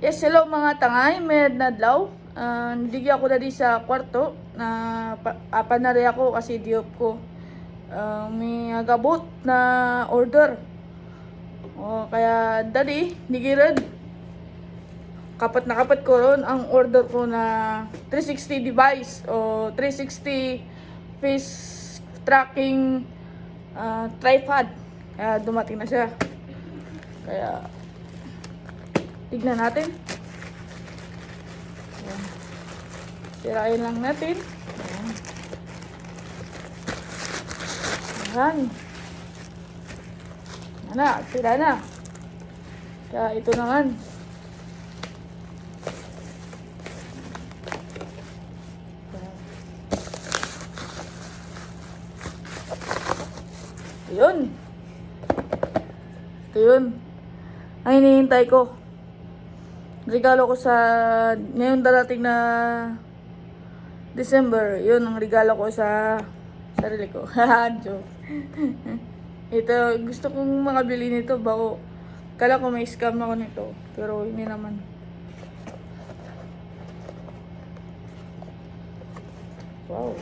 Yes, hello mga tangay, may nadlaw. Uh, Niligi ako dali sa kwarto na pa, ah, panari ako kasi diop ko. Ah, may agabot na order. O, kaya dali, nigired. Kapat na kapat ko ron ang order ko na 360 device o 360 face tracking ah, tripod. Kaya dumating na siya. Kaya Tignan natin. Sirain lang natin. Ayan. Ayan. Ayan na, sira na. Kaya ito naman. Ayan. Yun. Ito yun. Ang hinihintay ko regalo ko sa ngayon darating na December, yun ang regalo ko sa sarili ko. Joke. Ito, gusto kong makabili nito bako. Kala ko may scam ako nito, pero hindi naman. Wow.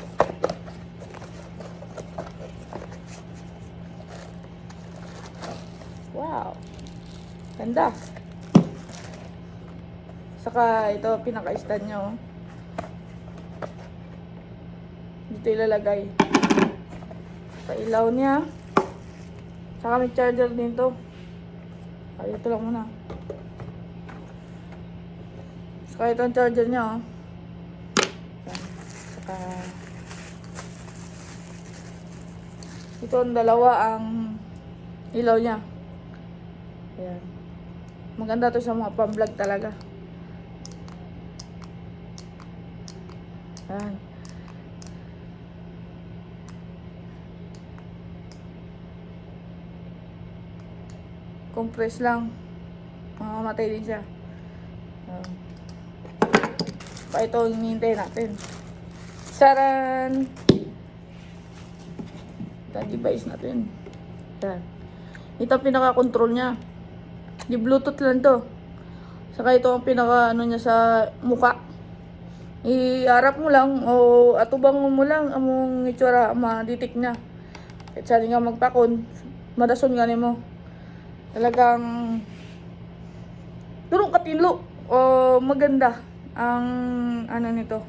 Wow. Ganda. Saka ito, pinaka-stand nyo. oh. Dito ilalagay. Sa ilaw niya. Saka may charger din to. Ay, ito lang muna. Saka ito ang charger niya. Oh. Saka ito ang dalawa ang ilaw niya. Ayan. Maganda to sa mga pang-vlog talaga. Ayan. Compress lang. Mamamatay din siya. Ayan. Pa ito hinihintay natin. Saran! Ito device natin. Ayan. Ito ang pinaka-control niya. Di Bluetooth lang to. Saka ito ang pinaka ano niya sa muka iarap mo lang o atubang mo lang among itsura maditik niya. Kahit saan nga magpakon. Madason nga mo talagang durong katinlo o maganda ang ano nito.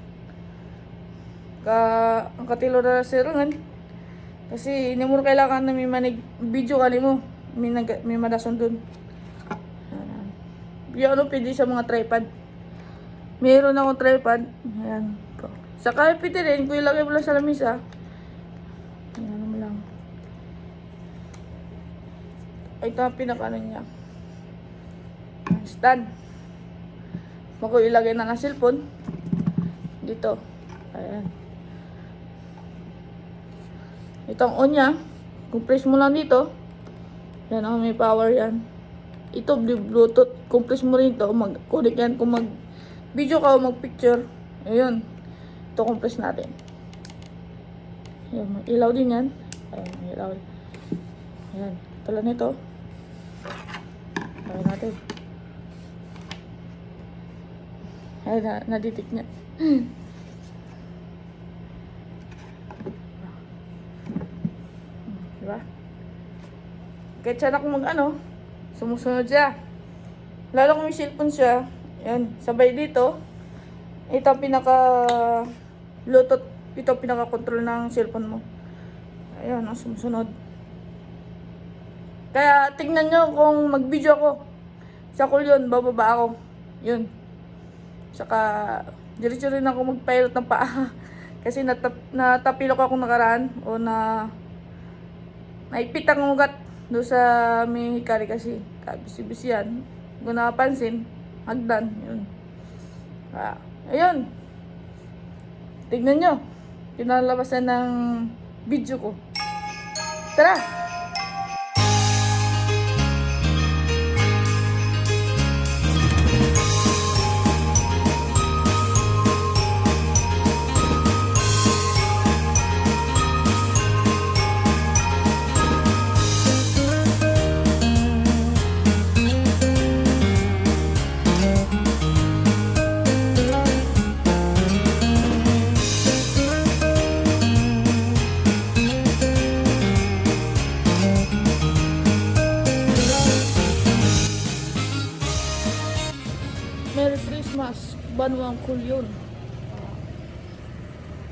Ka ang katilo na sirangan kasi hindi mo kailangan na may manig video ka mo may, may madason dun. Uh, yung ano pwede sa mga tripod Meron akong tripod. Ayan. Sa carpet rin, kung ilagay mo lang sa lamisa. Ayan mo lang. Ito ang pinakano niya. Stand. Mako ilagay na ng cellphone. Dito. Ayan. Ito ang on niya. Kung press mo lang dito. Yan ang may power yan. Ito, Bluetooth. Kung press mo rin ito, mag-connect yan kung mag video ka o mag-picture. Ayun. Ito compress natin. Ayun, ilaw din yan. Ayun, ilaw. Ayan. Tulad nito. Ayun natin. Ayun, na, naditik niya. diba? Kahit siya na mag ano, sumusunod siya. Lalo kung may cellphone siya, yan, sabay dito. Ito ang pinaka Bluetooth, ito ang pinaka control ng cellphone mo. Ayan, ang sumusunod. Kaya tingnan nyo kung mag-video ako. Sa call yun, bababa ako. Yun. Saka, diretso rin ako mag-pilot ng paa. Kasi natap, natapilok ako nakaraan o na naipit ang ugat doon sa may hikari kasi kabisi-bisi yan. Kung napansin, hagdan. Yun. Ah, ayun. Tignan nyo. Pinalabasan ng video ko. Tara!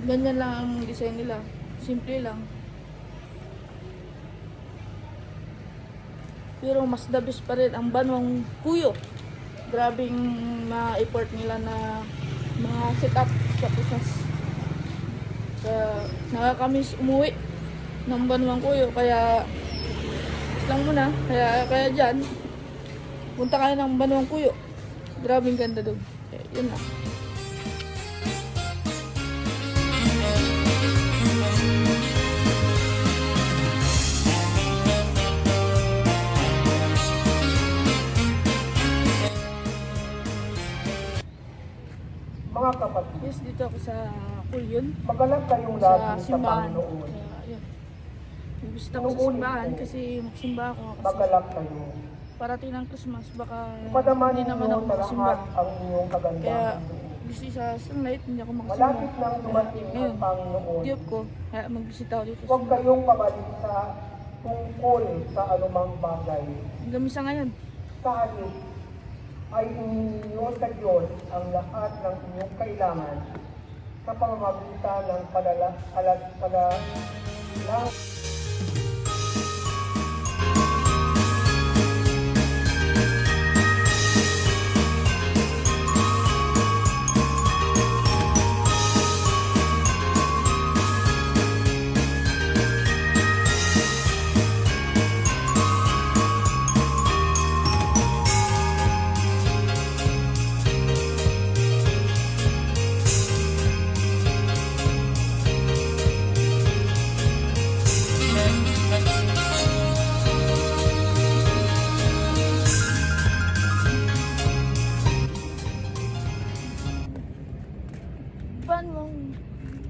Ganyan lang ang design nila. Simple lang. Pero mas the pa rin ang Banwang Kuyo. Grabing ma-effort nila na mga setup sa pusas. Kaya nakakamiss umuwi ng Banwang Kuyo. Kaya lang muna. Kaya, kaya dyan, punta kayo ng Banwang Kuyo. Grabing ganda doon. Yun na. Mga kapatid, Yes, dito ako sa Kulyon. magalang kayong Sa lagi sa simbahan. Panginoon. Kaya, yun. Bibisita ko sa simbahan kasi magsimba ako. Kasi Magalak kayo. parating ng Christmas, baka Padaman hindi naman ninyo ako sa magsimba. lahat ang inyong Kaya, kagandahan. gusto sa sunlight, hindi ako Malapit makasimba. nang dumating Ngayon, ang Panginoon. Tiyop ko, kaya magbisita ako dito. Huwag kayong mabalik sa tungkol sa anumang bagay. Hanggang misa ngayon. Sa halip, ay ininyo sa Diyos ang lahat ng inyong kailangan sa pamamagitan ng padala, palag, padala, Paano,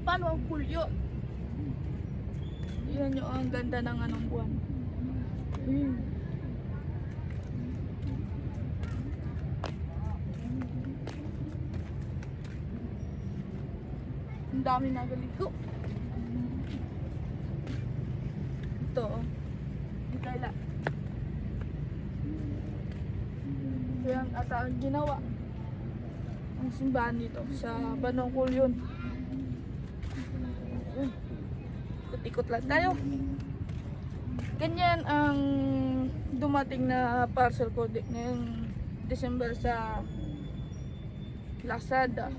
paano ang kulyo? Yan yung ang ganda ng anong buwan. Hmm. Ang dami nagaligo. Ito, oh. Ito yung ata ang ginawa ang simbahan dito sa Banongkul yun. Ikot-ikot lang tayo. Ganyan ang dumating na parcel ko ngayong December sa Lazada.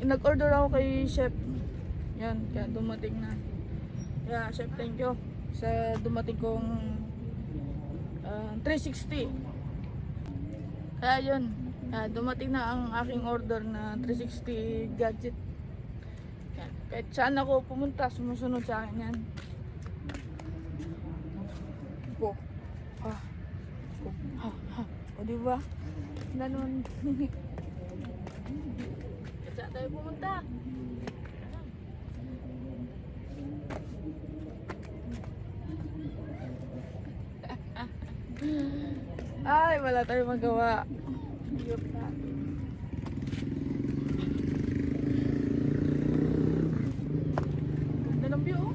Nag-order ako kay Chef. Yan, kaya dumating na. Kaya Chef, thank you sa dumating kong ah, 360. Kaya yun, ah, dumating na ang aking order na 360 gadget. Kahit saan ako pumunta, sumusunod sa akin yan. Po. Po. Ha, ha. O diba? Naman. Kahit saan tayo pumunta. Ay, wala tayong magawa. Iyop na. Ganda ng view, oh.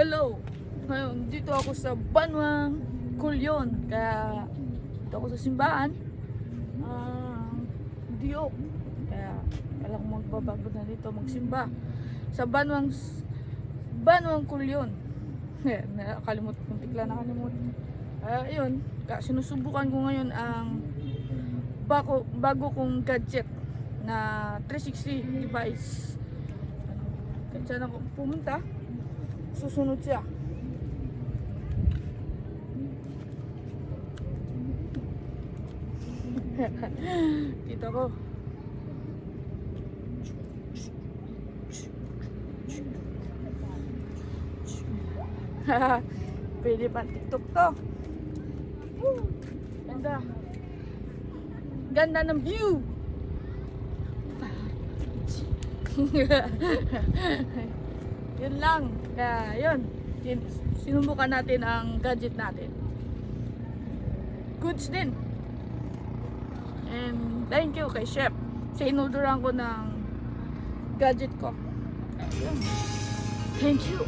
Hello! Ngayon, dito ako sa Banwang Kulyon. Kaya, dito ako sa simbahan. Ah, Diok. Kaya, alam ko magbababad na dito magsimba. Sa Banwang Banwang Kulyon. Nakakalimut ko, bigla nakalimut. Ayun, kaya sinusubukan ko ngayon ang bago, bago kong gadget na 360 device. Kahit saan ako pumunta, susunod siya. Dito ko. Pwede pa TikTok to. Ganda. Ganda ng view. yun lang. Kaya yun. Sin- Sinubukan natin ang gadget natin. Goods din. And thank you kay Chef. Sa ko ng gadget ko. Ayun. Thank you.